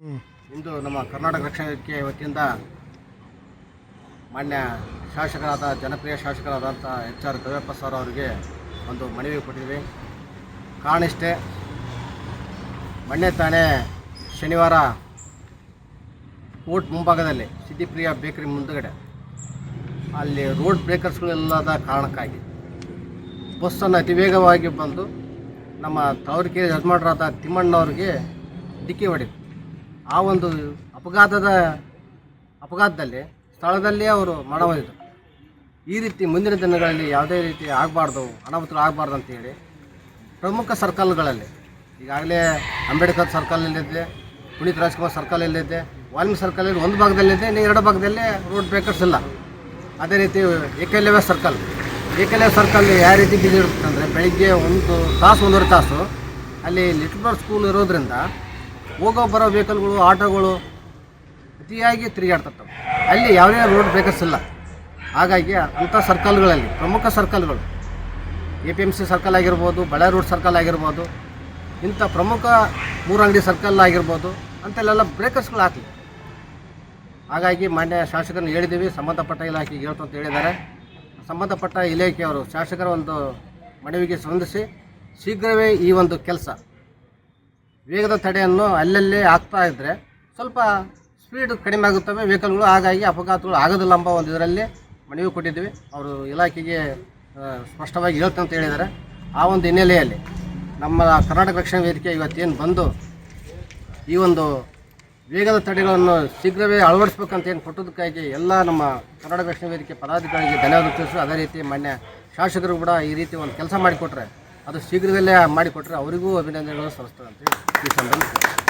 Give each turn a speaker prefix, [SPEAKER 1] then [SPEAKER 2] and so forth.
[SPEAKER 1] ಇಂದು ನಮ್ಮ ಕರ್ನಾಟಕ ರಕ್ಷಣೆ ವತಿಯಿಂದ ಮಾನ್ಯ ಶಾಸಕರಾದ, ಜನಪ್ರಿಯ ಶಾಸಕರಾದಂಥ ಎಚ್ ಆರ್ ಗವಿಯಪ್ಪ ಸರ್ ಅವರಿಗೆ ಒಂದು ಮನವಿ ಕೊಟ್ಟಿದ್ವಿ. ಕಾರಣ ಇಷ್ಟೇ, ಮೊನ್ನೆ ತಾನೇ ಶನಿವಾರ ಕೋರ್ಟ್ ಮುಂಭಾಗದಲ್ಲಿ ಸಿದ್ದಿಪ್ರಿಯ ಬೇಕರಿ ಮುಂದುಗಡೆ ಅಲ್ಲಿ ರೋಡ್ ಬ್ರೇಕರ್ಸ್ಗಳಿಲ್ಲದ ಕಾರಣಕ್ಕಾಗಿ ಬಸ್ಸನ್ನು ಅತಿ ವೇಗವಾಗಿ ಬಂದು ನಮ್ಮ ತವರಿಕೆರೆ ಯಜಮಾನರಾದ ತಿಮ್ಮಣ್ಣವ್ರಿಗೆ ಡಿಕ್ಕಿ ಹೊಡೆದು ಆ ಒಂದು ಅಪಘಾತದ, ಅಪಘಾತದಲ್ಲಿ ಸ್ಥಳದಲ್ಲೇ ಅವರು ಮರಣ ಈ ರೀತಿ ಮುಂದಿನ ದಿನಗಳಲ್ಲಿ ಯಾವುದೇ ರೀತಿ ಆಗಬಾರ್ದು ಅನಾಹುತಗಳು ಆಗಬಾರ್ದು ಅಂತೇಳಿ ಪ್ರಮುಖ ಸರ್ಕಲ್ಗಳಲ್ಲಿ, ಈಗಾಗಲೇ ಅಂಬೇಡ್ಕರ್ ಸರ್ಕಲ್ ಇಲ್ಲಿದೆ ಪುನೀತ್ ರಾಜ್ಕುಮಾರ್ ಸರ್ಕಲ್ ಇಲ್ಲಿದೆ ವಾಲ್ಮೀಕಿ ಸರ್ಕಲಲ್ಲಿ ಒಂದು ಭಾಗದಲ್ಲಿದ್ದೆ, ಇನ್ನು ಎರಡು ಭಾಗದಲ್ಲಿ ರೋಡ್ ಬ್ರೇಕರ್ಸ್ ಇಲ್ಲ. ಅದೇ ರೀತಿ ಏಕಲವ್ಯ ಸರ್ಕಲ್ ಏಕಲವ್ಯ ಸರ್ಕಲ್ ಯಾವ ರೀತಿ ಬಿಸಿ ಇರುತ್ತೆ ಅಂದರೆ ಬೆಳಿಗ್ಗೆ ಒಂದು ತಾಸು, ಒಂದೂವರೆ ತಾಸು ಅಲ್ಲಿ ಲಿಟ್ಲ್ ಸ್ಕೂಲ್ ಇರೋದ್ರಿಂದ ಹೋಗೋ ಬರೋ ವೆಹಿಕಲ್ಗಳು ಆಟೋಗಳು ಅತಿಯಾಗಿ ತಿರುಗಾಡ್ತಿರ್ತವೆ ಅಲ್ಲಿ ಯಾವುದೇ ರೋಡ್ ಬ್ರೇಕರ್ಸ್ ಇಲ್ಲ ಹಾಗಾಗಿ ಅಂಥ ಸರ್ಕಲ್ಗಳಲ್ಲಿ ಪ್ರಮುಖ ಸರ್ಕಲ್ಗಳು A P M C circle ಆಗಿರ್ಬೋದು ಬಳೆ ರೋಡ್ ಸರ್ಕಲ್ ಆಗಿರ್ಬೋದು, ಇಂಥ ಪ್ರಮುಖ ಮೂರಂಗಡಿ ಸರ್ಕಲ್ ಆಗಿರ್ಬೋದು ಅಂತೆಲ್ಲ ಬ್ರೇಕರ್ಸ್ಗಳು ಹಾಕಲಿ. ಹಾಗಾಗಿ ಮಾನ್ಯ ಶಾಸಕರನ್ನು ಹೇಳಿದ್ದೀವಿ ಸಂಬಂಧಪಟ್ಟ ಇಲಾಖೆಗೆ ಹೇಳ್ತು ಅಂತ ಹೇಳಿದ್ದಾರೆ. ಸಂಬಂಧಪಟ್ಟ ಇಲಾಖೆಯವರು, ಶಾಸಕರ ಒಂದು ಮನವಿಗೆ ಸ್ಪಂದಿಸಿ, ಶೀಘ್ರವೇ ಈ ಒಂದು ಕೆಲಸ ವೇಗದ ತಡೆಯನ್ನು ಅಲ್ಲಲ್ಲಿ ಹಾಕ್ತಾ ಇದ್ದರೆ ಸ್ವಲ್ಪ ಸ್ಪೀಡ್ ಕಡಿಮೆ ಆಗುತ್ತವೆ. ವೆಹಿಕಲ್ಗಳು ಹಾಗಾಗಿ ಅಪಘಾತಗಳು ಆಗೋದಿಲ್ಲ ಎಂಬ ಒಂದು ಇದರಲ್ಲಿ ಮನವಿ ಕೊಟ್ಟಿದ್ವಿ ಅವರು ಇಲಾಖೆಗೆ ಸ್ಪಷ್ಟವಾಗಿ ಹೇಳ್ತಂತ ಅಂತ ಹೇಳಿದ್ದಾರೆ. ಆ ಒಂದು ಹಿನ್ನೆಲೆಯಲ್ಲಿ ನಮ್ಮ ಕರ್ನಾಟಕ ರಕ್ಷಣಾ ವೇದಿಕೆ ಇವತ್ತೇನು ಬಂದು ಈ ಒಂದು ವೇಗದ ತಡೆಗಳನ್ನು ಶೀಘ್ರವೇ ಅಳವಡಿಸ್ಬೇಕಂತ ಏನು ಕೊಟ್ಟದಕ್ಕಾಗಿ ಎಲ್ಲ ನಮ್ಮ ಕರ್ನಾಟಕ ರಕ್ಷಣಾ ವೇದಿಕೆ ಪದಾಧಿಕಾರಿಗೆ ಧನ್ಯವಾದ ತಿಳಿಸಿ. ಅದೇ ರೀತಿ ಮಾನ್ಯ ಶಾಸಕರು ಕೂಡ ಈ ರೀತಿ ಒಂದು ಕೆಲಸ ಮಾಡಿಕೊಟ್ರೆ, ಅದು ಶೀಘ್ರದಲ್ಲೇ ಮಾಡಿಕೊಟ್ರೆ ಅವರಿಗೂ ಅಭಿನಂದನೆಗಳು ಸಲ್ಲಿಸ್ತದೆ ಅಂತ ಹೇಳಿ. কৃষি